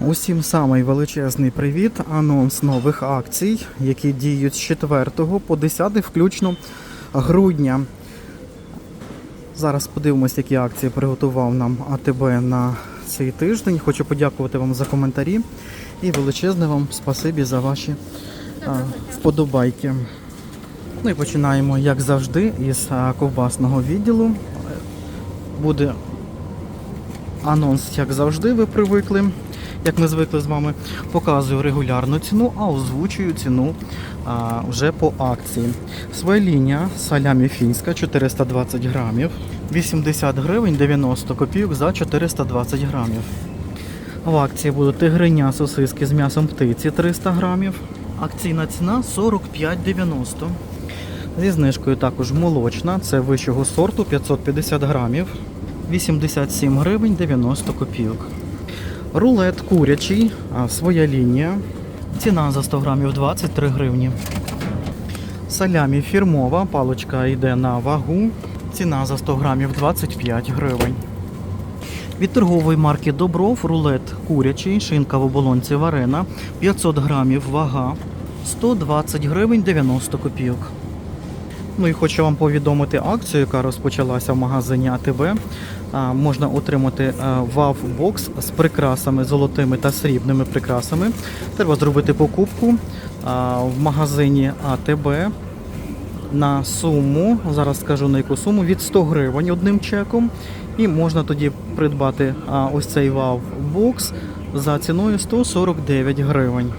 Усім самий величезний привіт. Анонс нових акцій, які діють з 4 по 10 включно грудня. Зараз подивимось, які акції приготував нам АТБ на цей тиждень. Хочу подякувати вам за коментарі і величезне вам спасибі за ваші а, вподобайки. Ну і починаємо, як завжди, із ковбасного відділу. Буде анонс, як завжди, ви привикли. Як ми звикли з вами, показую регулярну ціну, а озвучую ціну а, вже по акції. Своя лінія салямі фінська 420 грамів, 80 гривень 90 копійок за 420 грамів. В акції будуть тигриня сосиски з м'ясом птиці 300 грамів. Акційна ціна 45,90. Зі знижкою також молочна, це вищого сорту 550 грамів, 87 гривень 90 копійок. Рулет курячий, своя лінія. Ціна за 100 грамів 23 гривні. Салямі фірмова, паличка йде на вагу. Ціна за 100 грамів 25 гривень. Від торгової марки Добров рулет курячий, шинка в оболонці варена, 500 грамів вага, 120 гривень 90 копійок. Ну і хочу вам повідомити акцію, яка розпочалася в магазині АТБ. Можна отримати вав-бокс з прикрасами золотими та срібними прикрасами. Треба зробити покупку в магазині АТБ на суму, зараз скажу на яку суму, від 100 гривень одним чеком. І можна тоді придбати ось цей вав-бокс за ціною 149 гривень.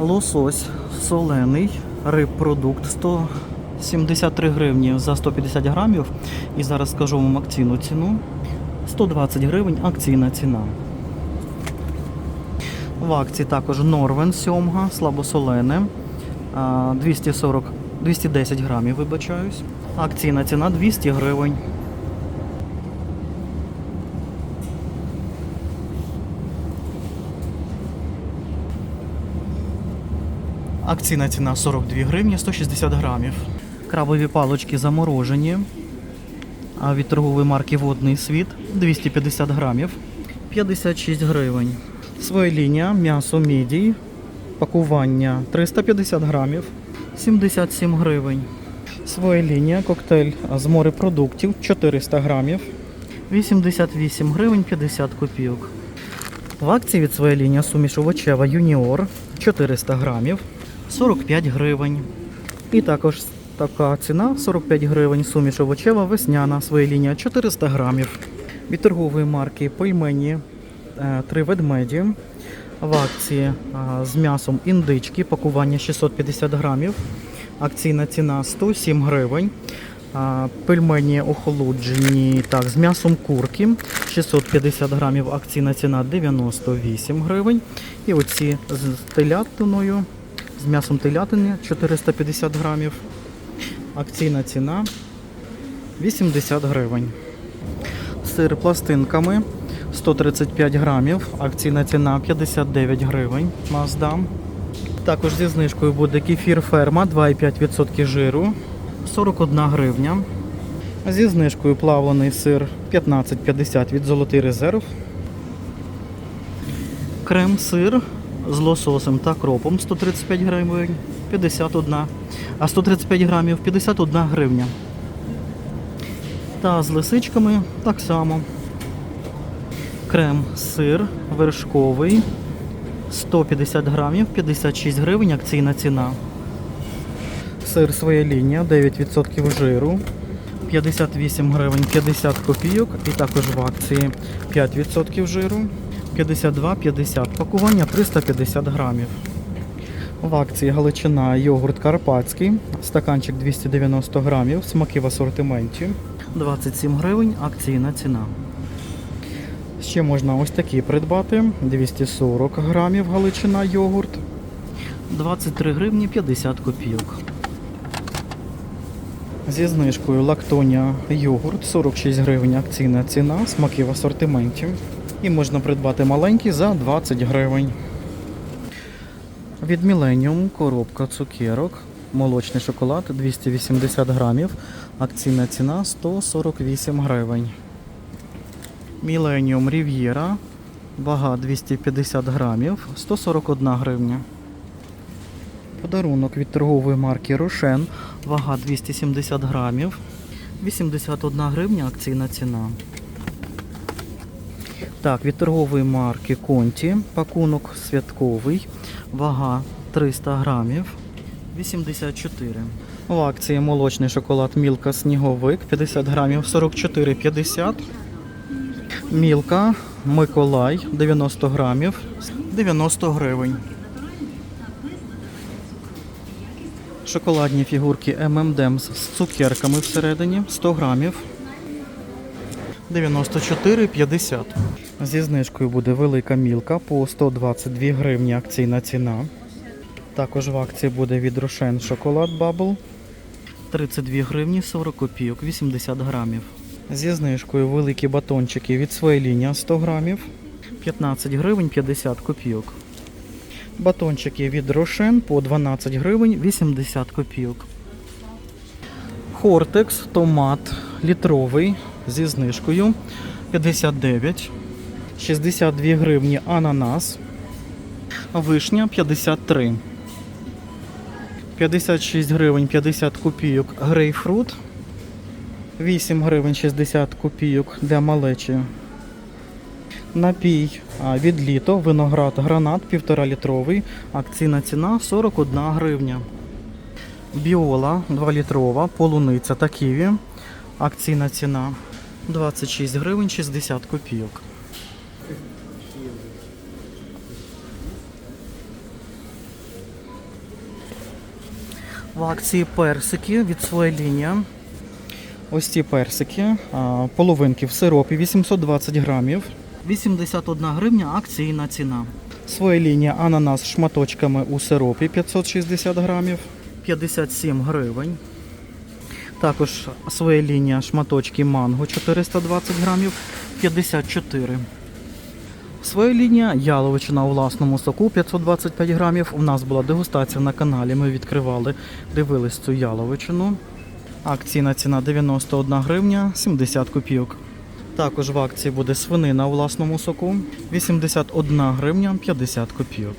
Лосось солений, рибпродукт 173 гривні за 150 грамів. І зараз скажу вам акційну ціну. 120 гривень акційна ціна. В акції також Норвен сьомга, слабосолене. 240, 210 грамів, вибачаюсь. Акційна ціна 200 гривень. Акційна ціна 42 гривні 160 грамів. Крабові палочки заморожені. А від торгової марки Водний світ 250 грамів 56 гривень. Своя м'ясо мідій. Пакування 350 грамів 77 гривень. Своя коктейль з морепродуктів 400 грамів 88 гривень 50 копійок. В акції від своєї лінії суміш овочева Юніор 400 грамів 45 гривень. І також така ціна 45 гривень. Суміш овочева весняна своя лінія 400 грамів. Від торгової марки пельмені е, три ведмеді. В акції е, з м'ясом індички, пакування 650 грамів. Акційна ціна 107 гривень. Пельмені охолоджені так, з м'ясом курки 650 грамів, акційна ціна 98 гривень. І оці з телятиною, з м'ясом телятини 450 грамів. Акційна ціна 80 гривень. Сир пластинками 135 грамів, акційна ціна 59 гривень. Маздам. Також зі знижкою буде кефір ферма 2,5% жиру 41 гривня. Зі знижкою плавлений сир 15,50 від золотий резерв. Крем-сир з лососем та кропом 135 гривень 51, а 135 грамів 51 гривня. Та з лисичками так само. Крем-сир вершковий 150 грамів 56 гривень акційна ціна. Сир своя лінія 9% жиру 58 гривень 50 копійок і також в акції 5% жиру 52,50 пакування 350 грамів. В акції Галичина йогурт карпатський, стаканчик 290 грамів, смаки в асортименті 27 гривень акційна ціна. Ще можна ось такі придбати 240 грамів Галичина йогурт 23 гривні 50 копійок. Зі знижкою лактоня йогурт 46 гривень акційна ціна, смаки в асортименті. І можна придбати маленький за 20 гривень. Від Millennium коробка цукерок. Молочний шоколад 280 грамів. Акційна ціна 148 гривень. Millennium Riviera. Вага 250 грамів, 141 гривня. Подарунок від торгової марки Рошен. Вага 270 грамів. 81 гривня акційна ціна. Так, від торгової марки Конті. Пакунок святковий. Вага 300 грамів. 84. В акції молочний шоколад Мілка Сніговик 50 грамів 44,50. Мілка Миколай 90 грамів 90 гривень. Шоколадні фігурки M&M's з цукерками всередині 100 грамів 94,50. Зі знижкою буде велика мілка по 122 гривні акційна ціна. Також в акції буде від Рошен шоколад Bubble 32 гривні 40 копійок 80 грамів. Зі знижкою великі батончики від своєї лінії 100 грамів 15 гривень 50 копійок. Батончики від Рошен по 12 гривень 80 копійок. Хортекс томат літровий зі знижкою 59. 62 гривні ананас. Вишня 53. 56 гривень 50 копійок грейпфрут. 8 гривень 60 копійок для малечі. Напій від літо, виноград гранат 1,5 літровий. Акційна ціна 41 гривня. Біола 2 літрова, полуниця та ківі. Акційна ціна 26 гривень 60 копійок. В акції персики від своєї лінії. Ось ці персики, половинки в сиропі 820 грамів. 81 гривня акційна ціна. Своя лінія ананас шматочками у сиропі 560 грамів. 57 гривень. Також своя лінія шматочки манго 420 грамів 54. Своя лінія яловичина у власному соку 525 грамів. У нас була дегустація на каналі. Ми відкривали, дивились цю яловичину. Акційна ціна 91 гривня 70 копійок. Також в акції буде свинина у власному соку 81 гривня 50 копійок.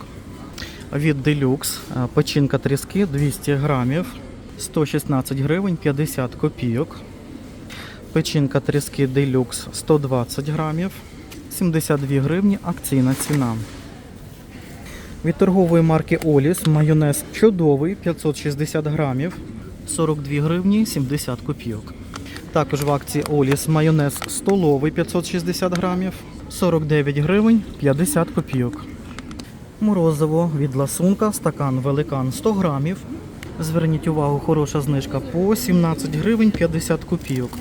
Від Deluxe е, печінка тріски 200 грамів 116 гривень 50 копійок. Печінка тріски Deluxe 120 грамів 72 гривні акційна ціна. Від торгової марки Оліс майонез чудовий 560 грамів 42 гривні 70 копійок. Також в акції Оліс майонез столовий 560 грамів 49 гривень 50 копійок. Морозиво від ласунка, стакан великан 100 грамів. Зверніть увагу, хороша знижка по 17 гривень 50 копійок.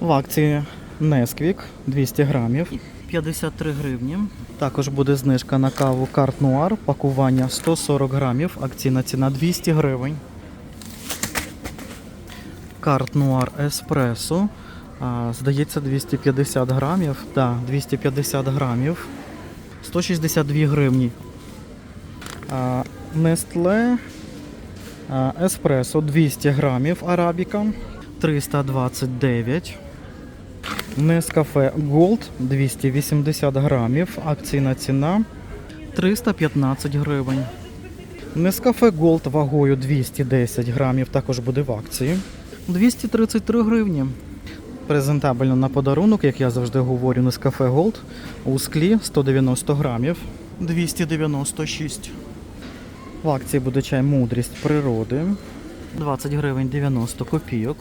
В акції Несквік 200 грамів 53 гривні. Також буде знижка на каву Карт Нуар, пакування 140 грамів, акційна ціна 200 гривень. Карт Нуар Еспресо. Здається, 250 грамів. Так, 250 грамів. 162 гривні. Нестле Еспресо 200 грамів арабіка 329. Нескафе Gold 280 грамів. Акційна ціна 315 гривень. Нескафе Gold вагою 210 грамів також буде в акції. 233 гривні. Презентабельно на подарунок, як я завжди говорю, Нескафе Gold у склі 190 грамів. 296. В акції буде чай Мудрість природи. 20 гривень 90 копійок.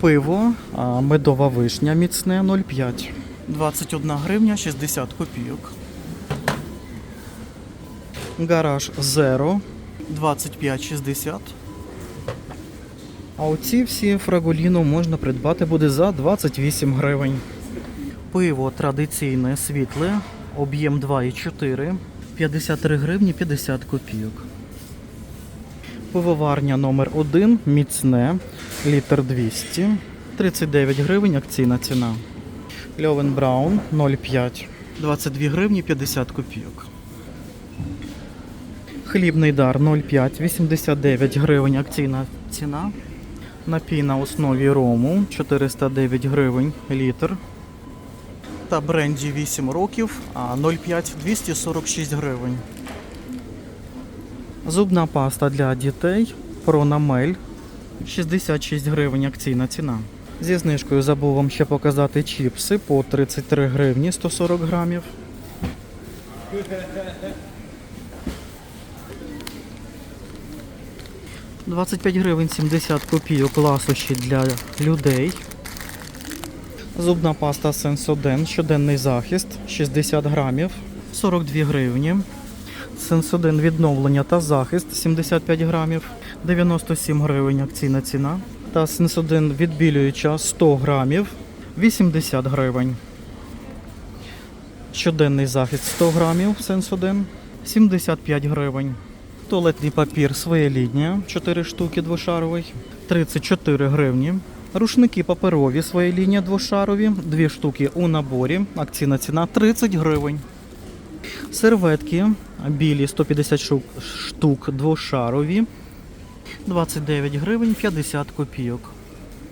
Пиво медова вишня міцне 0,5. 21 гривня 60 копійок. Гараж Zero 25,60. А оці всі фрагуліну можна придбати буде за 28 гривень. Пиво традиційне світле, об'єм 2,4, 53 гривні 50 копійок. Пивоварня номер 1 міцне, літр 200, 39 гривень акційна ціна. Льовен Браун 0,5, 22 гривні 50 копійок. Хлібний дар 0,5, 89 гривень акційна ціна. Напій на основі рому 409 гривень літр. Та бренді 8 років, а 0,5 246 гривень. Зубна паста для дітей Пронамель 66 гривень акційна ціна. Зі знижкою забув вам ще показати чіпси по 33 гривні 140 грамів. – 25 гривень 70 копійок ласощі для людей. Зубна паста Сенсоден, щоденний захист 60 грамів, 42 гривні. Сенсоден відновлення та захист 75 грамів, 97 гривень акційна ціна. Та Сенсоден відбілююча 100 грамів, 80 гривень. Щоденний захист 100 грамів Сенсоден, 75 гривень. Туалетний папір своєлітня 4 штуки двошаровий, 34 гривні. Рушники паперові своєління двошарові, 2 штуки у наборі. Акційна ціна 30 гривень. Серветки білі 150 штук, штук двошарові, 29 гривень 50 копійок.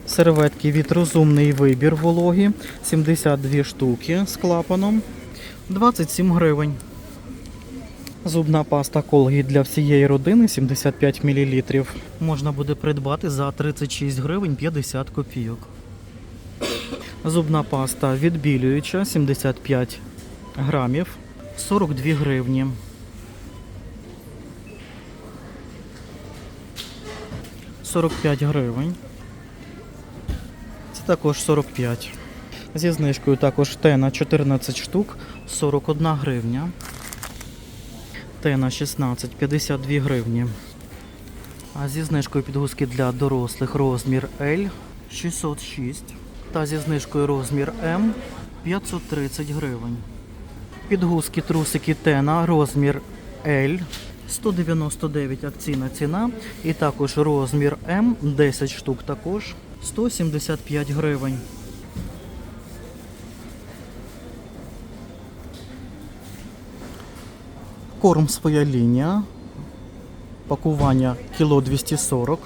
Серветки від розумний вибір вологі 72 штуки з клапаном, 27 гривень. Зубна паста Колгіт для всієї родини 75 мл. Можна буде придбати за 36 гривень 50 копійок. Зубна паста відбілююча 75 грамів 42 гривні. Сорок п'ять гривень. Це також 45. Зі знижкою також тена 14 штук 41 гривня. Тена 16 52 гривні. А зі знижкою підгузки для дорослих розмір L 606. Та зі знижкою розмір М 530 гривень. Підгузки трусики Тена розмір L 199 акційна ціна. І також розмір М 10 штук також 175 гривень. Корм своя лінія. Пакування кіло 240,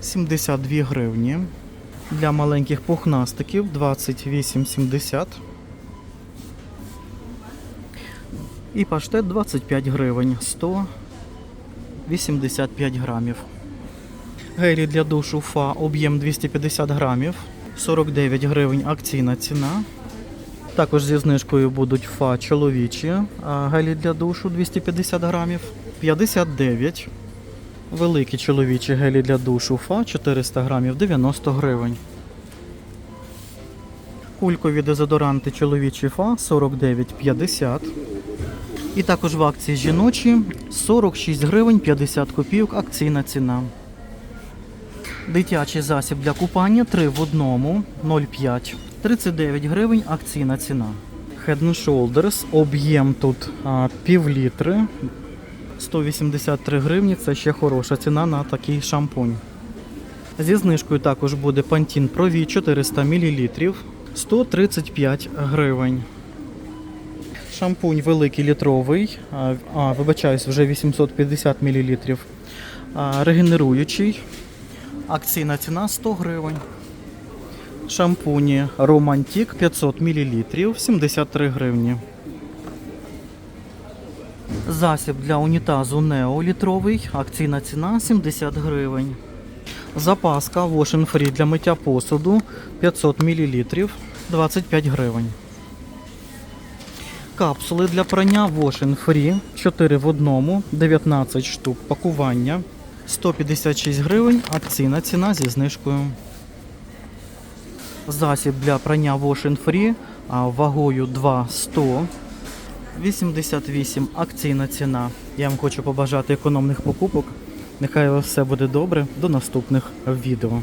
72 гривні. Для маленьких пухнастиків 28,70. І паштет 25 гривень, 185 грамів. Гелі для душу Фа об'єм 250 грамів, 49 гривень акційна ціна. Також зі знижкою будуть фа чоловічі, гелі для душу 250 грамів, 59. Великі чоловічі гелі для душу фа 400 грамів, 90 гривень. Кулькові дезодоранти чоловічі фа 49,50. І також в акції жіночі 46 гривень 50 копійок акційна ціна. Дитячий засіб для купання 3 в одному 0,5. 39 гривень акційна ціна. Head and Shoulders, об'єм тут а, пів літри. 183 гривні це ще хороша ціна на такий шампунь. Зі знижкою також буде Pro V 400 мл 135 гривень. Шампунь великий літровий, а, а вибачаюсь, вже 850 мл. А, регенеруючий. Акційна ціна 100 гривень. Шампуні Романтік 500 мл 73 гривні. Засіб для унітазу Нео літровий. Акційна ціна 70 гривень. Запаска Wash Free для миття посуду 500 мл 25 гривень. Капсули для прання Wash Free 4 в одному 19 штук пакування 156 гривень. Акційна ціна зі знижкою. Засіб для прання Wash Free вагою 2,100. 88 акційна ціна. Я вам хочу побажати економних покупок. Нехай у все буде добре. До наступних відео.